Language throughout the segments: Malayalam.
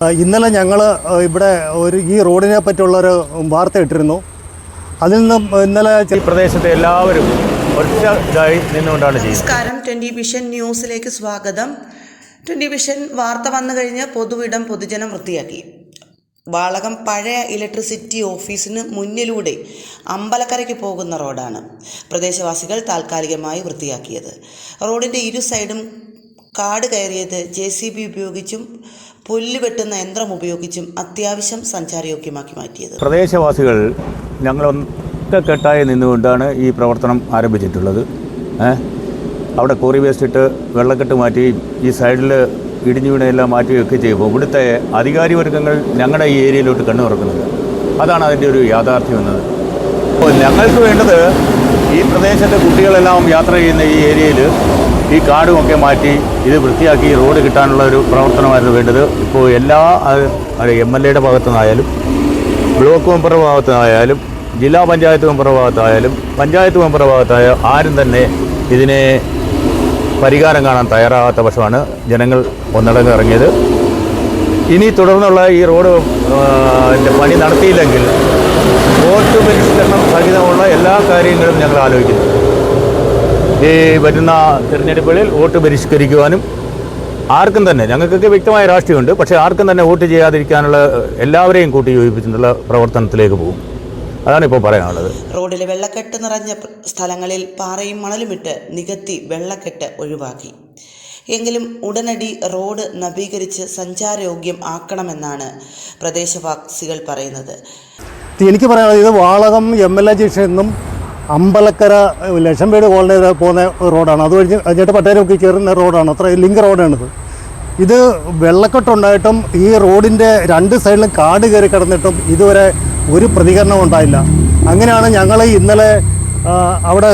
ഇന്നലെ ഞങ്ങൾ ഇവിടെ ഒരു ഈ റോഡിനെ പറ്റിയുള്ളൊരു വാർത്ത ഇട്ടിരുന്നു. അതിൽ നിന്നും ഇന്നലെ ഈ പ്രദേശത്തെ എല്ലാവരും ഒറ്റ ഇതായി നിന്നുകൊണ്ടാണ് ചെയ്യുന്നത്. നമസ്കാരം. ട്വന്റി വിഷൻ ന്യൂസിലേക്ക് സ്വാഗതം. ട്വന്റി വിഷൻ വാർത്ത വന്നു കഴിഞ്ഞ് പൊതുവിടം പൊതുജനം വൃത്തിയാക്കി. വാളകം പഴയ ഇലക്ട്രിസിറ്റി ഓഫീസിന് മുന്നിലൂടെ അമ്പലക്കരയ്ക്ക് പോകുന്ന റോഡാണ് പ്രദേശവാസികൾ താൽക്കാലികമായി വൃത്തിയാക്കിയത്. റോഡിന്റെ ഇരു സൈഡും കാട് കയറിയത് ജെ സി ബി ഉപയോഗിച്ചും പുല്ല് വെട്ടുന്ന യന്ത്രം ഉപയോഗിച്ചും അത്യാവശ്യം സഞ്ചാരയോഗ്യമാക്കി മാറ്റിയത്. പ്രദേശവാസികൾ ഞങ്ങൾ കെട്ടായി നിന്നുകൊണ്ടാണ് ഈ പ്രവർത്തനം ആരംഭിച്ചിട്ടുള്ളത്. അവിടെ കോറി വേസ്റ്റ് ഇട്ട് വെള്ളക്കെട്ട് മാറ്റി ഈ സൈഡിൽ ഇടിഞ്ഞു വീണെല്ലാം മാറ്റുകയൊക്കെ ചെയ്യുമ്പോൾ ഇവിടുത്തെ അധികാരി വർഗങ്ങൾ ഞങ്ങളുടെ ഈ ഏരിയയിലോട്ട് കണ്ണു തുറക്കുന്നത്. അതാണ് അതിന്റെ ഒരു യാഥാർത്ഥ്യം എന്നത്. അപ്പോൾ ഞങ്ങൾക്ക് വേണ്ടത് ഈ പ്രദേശത്തെ കുട്ടികളെല്ലാം യാത്ര ചെയ്യുന്ന ഈ ഏരിയയിൽ ഈ കാടുമൊക്കെ മാറ്റി ഇത് വൃത്തിയാക്കി റോഡ് കിട്ടാനുള്ള ഒരു പ്രവർത്തനമായിരുന്നു വേണ്ടത്. ഇപ്പോൾ എല്ലാ എം എൽ എയുടെ ഭാഗത്തു നിന്നായാലും ബ്ലോക്ക് മെമ്പറുടെ ഭാഗത്തുനിന്നായാലും ജില്ലാ പഞ്ചായത്ത് മെമ്പറുടെ ഭാഗത്തായാലും പഞ്ചായത്ത് മെമ്പറുടെ ഭാഗത്തായ ആരും തന്നെ ഇതിനെ പരിഹാരം കാണാൻ തയ്യാറാകാത്ത പക്ഷമാണ് ജനങ്ങൾ ഒന്നടങ്ങി ഇറങ്ങിയത്. ഇനി തുടർന്നുള്ള ഈ റോഡ് പണി നടത്തിയില്ലെങ്കിൽ വോട്ട് പരിഷ്കരണം സഹിതമുള്ള എല്ലാ കാര്യങ്ങളും ഞങ്ങൾ ആലോചിക്കുന്നു. ഈ വരുന്ന തിരഞ്ഞെടുപ്പുകളിൽ വോട്ട് പരിഷ്കരിക്കുവാനും ആർക്കും തന്നെ ഞങ്ങൾക്കൊക്കെ വ്യക്തമായ രാഷ്ട്രീയമുണ്ട് പക്ഷേ ആർക്കും തന്നെ വോട്ട് ചെയ്യാതിരിക്കാനുള്ള എല്ലാവരെയും കൂട്ടി യോജിപ്പിച്ചിട്ടുള്ള പ്രവർത്തനത്തിലേക്ക് പോകും. അതാണ് ഇപ്പോൾ പറയാനുള്ളത്. റോഡിലെ വെള്ളക്കെട്ട് നിറഞ്ഞ സ്ഥലങ്ങളിൽ പാറയും മണലുമിട്ട് നികത്തി വെള്ളക്കെട്ട് ഒഴിവാക്കി. എങ്കിലും ഉടനടി റോഡ് നവീകരിച്ച് സഞ്ചാരയോഗ്യം ആക്കണമെന്നാണ് പ്രദേശവാസികൾ പറയുന്നത്. എനിക്ക് പറയാനുള്ളത് ഇത് വാളകം എം എൽ എ ജിഷെന്നും അമ്പലക്കര ലക്ഷംപേട് കോളനി പോകുന്ന റോഡാണ്. അത് കഴിഞ്ഞ് കഴിഞ്ഞിട്ട് പട്ടേരമൊക്കെ കയറുന്ന റോഡാണ്. അത്ര ലിങ്ക് റോഡാണിത്. ഇത് വെള്ളക്കെട്ടുണ്ടായിട്ടും ഈ റോഡിന്റെ രണ്ട് സൈഡിലും കാട് കയറി കിടന്നിട്ടും ഇതുവരെ ഒരു പ്രതികരണം ഉണ്ടായില്ല. അങ്ങനെയാണ് ഞങ്ങൾ ഇന്നലെ അവിടെ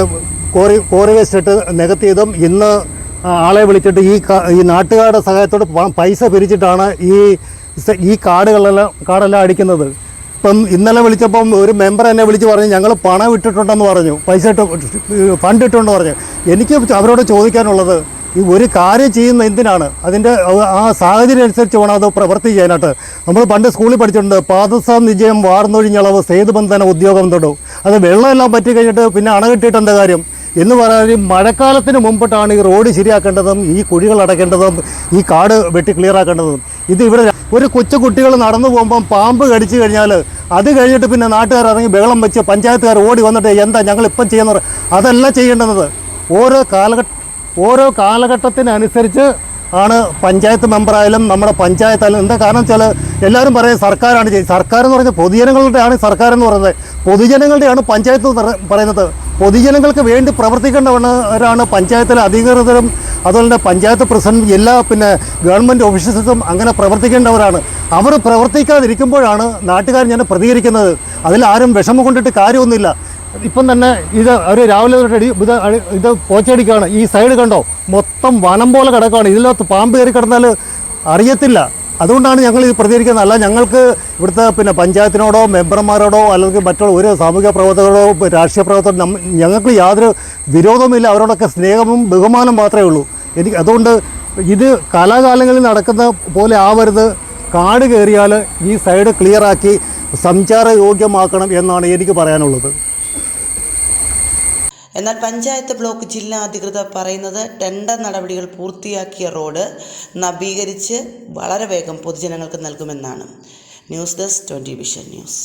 കോറി കോറി വേസ്റ്റ് ഇട്ട് നികത്തിയതും ഇന്ന് ആളെ വിളിച്ചിട്ട് ഈ ഈ നാട്ടുകാരുടെ സഹായത്തോട് പൈസ പിരിച്ചിട്ടാണ് ഈ ഈ കാടുകളെല്ലാം കാടെല്ലാം അടിക്കുന്നത്. ഇപ്പം ഇന്നലെ വിളിച്ചപ്പം ഒരു മെമ്പർ എന്നെ വിളിച്ച് പറഞ്ഞു ഞങ്ങൾ പണം ഇട്ടിട്ടുണ്ടെന്ന് പറഞ്ഞു പൈസ ഇട്ട് ഫണ്ട് ഇട്ടുണ്ടെന്ന് പറഞ്ഞു. എനിക്ക് അവരോട് ചോദിക്കാനുള്ളത് ഈ ഒരു കാര്യം ചെയ്യുന്ന എന്തിനാണ്? അതിന്റെ ആ സാഹചര്യം അനുസരിച്ച് വേണം അത് പ്രവൃത്തി ചെയ്യാനായിട്ട്. നമ്മൾ പണ്ട് സ്കൂളിൽ പഠിച്ചിട്ടുണ്ട് പാദസാം നിജയം വാർന്നൊഴിഞ്ഞളവ് സേതുബന്ധന ഉദ്യോഗം തൊടു. അത് വെള്ളമെല്ലാം പറ്റി കഴിഞ്ഞിട്ട് പിന്നെ അണ കെട്ടിയിട്ട് എന്താ കാര്യം? എന്ന് പറയാൻ മഴക്കാലത്തിന് മുമ്പിട്ടാണ് ഈ റോഡ് ശരിയാക്കേണ്ടതും ഈ കുഴികൾ അടയ്ക്കേണ്ടതും ഈ കാട് വെട്ടി ക്ലിയർ ആക്കേണ്ടതും. ഇത് ഇവിടെ ഒരു കൊച്ചു കുട്ടികൾ നടന്നു പോകുമ്പം പാമ്പ് കടിച്ചു കഴിഞ്ഞാൽ അത് കഴിഞ്ഞിട്ട് പിന്നെ നാട്ടുകാർ ഇറങ്ങി ബഹളം വെച്ച് പഞ്ചായത്തുകാർ ഓടി വന്നിട്ട് എന്താ ഞങ്ങൾ ഇപ്പം ചെയ്യുന്നത്? അതല്ല ചെയ്യേണ്ടത്. ഓരോ കാലഘട്ട ഓരോ കാലഘട്ടത്തിനനുസരിച്ച് ആണ് പഞ്ചായത്ത് മെമ്പറായാലും നമ്മുടെ പഞ്ചായത്തായാലും എന്താ കാരണം വെച്ചാൽ എല്ലാവരും പറയും സർക്കാരാണ് ചെയ്യുന്നത് സർക്കാർ എന്ന് പറഞ്ഞാൽ പൊതുജനങ്ങളുടെയാണ് സർക്കാർ എന്ന് പറയുന്നത്. പൊതുജനങ്ങളുടെയാണ് പഞ്ചായത്ത് പറയുന്നത്. പൊതുജനങ്ങൾക്ക് വേണ്ടി പ്രവർത്തിക്കേണ്ടവരാണ് പഞ്ചായത്തിലെ അധികൃതരും അതുപോലെ തന്നെ പഞ്ചായത്ത് പ്രസിഡന്റും എല്ലാ പിന്നെ ഗവൺമെന്റ് ഓഫീസസും അങ്ങനെ പ്രവർത്തിക്കേണ്ടവരാണ്. അവർ പ്രവർത്തിക്കാതിരിക്കുമ്പോഴാണ് നാട്ടുകാർ ഞാൻ പ്രതികരിക്കുന്നത്. അതിൽ ആരും വിഷമം കൊണ്ടിട്ട് കാര്യമൊന്നുമില്ല. ഇപ്പം തന്നെ ഇത് അവർ രാവിലെ തൊട്ടടി ഇത് ഇത് പോച്ചടിക്കുകയാണ് ഈ സൈഡ് കണ്ടോ? മൊത്തം വനം പോലെ കിടക്കുകയാണ് ഇതിനകത്ത് പാമ്പ് കയറി കിടന്നാൽ അറിയത്തില്ല. അതുകൊണ്ടാണ് ഞങ്ങൾ ഇത് പ്രതികരിക്കുന്നത്. അല്ല ഞങ്ങൾക്ക് ഇവിടുത്തെ പിന്നെ പഞ്ചായത്തിനോടോ മെമ്പർമാരോടോ അല്ലെങ്കിൽ മറ്റുള്ള ഒരു സാമൂഹിക പ്രവർത്തകരോടോ രാഷ്ട്രീയ പ്രവർത്തകരോ ഞങ്ങൾക്ക് യാതൊരു വിരോധമില്ല അവരോടൊക്കെ സ്നേഹവും ബഹുമാനം മാത്രമേ ഉള്ളൂ. എനിക്ക് അതുകൊണ്ട് ഇത് കാലാകാലങ്ങളിൽ നടക്കുന്ന പോലെ ആവരുത്. കാട് കയറിയാൽ ഈ സൈഡ് ക്ലിയറാക്കി സഞ്ചാരയോഗ്യമാക്കണം എന്നാണ് എനിക്ക് പറയാനുള്ളത്. എന്നാൽ പഞ്ചായത്ത് ബ്ലോക്ക് ജില്ലാ അധികൃതർ പറയുന്നത് ടെൻഡർ നടപടികൾ പൂർത്തിയാക്കിയ റോഡ് നവീകരിച്ച് വളരെ വേഗം പൊതുജനങ്ങൾക്ക് നൽകുമെന്നാണ്. News desk twenty vision news.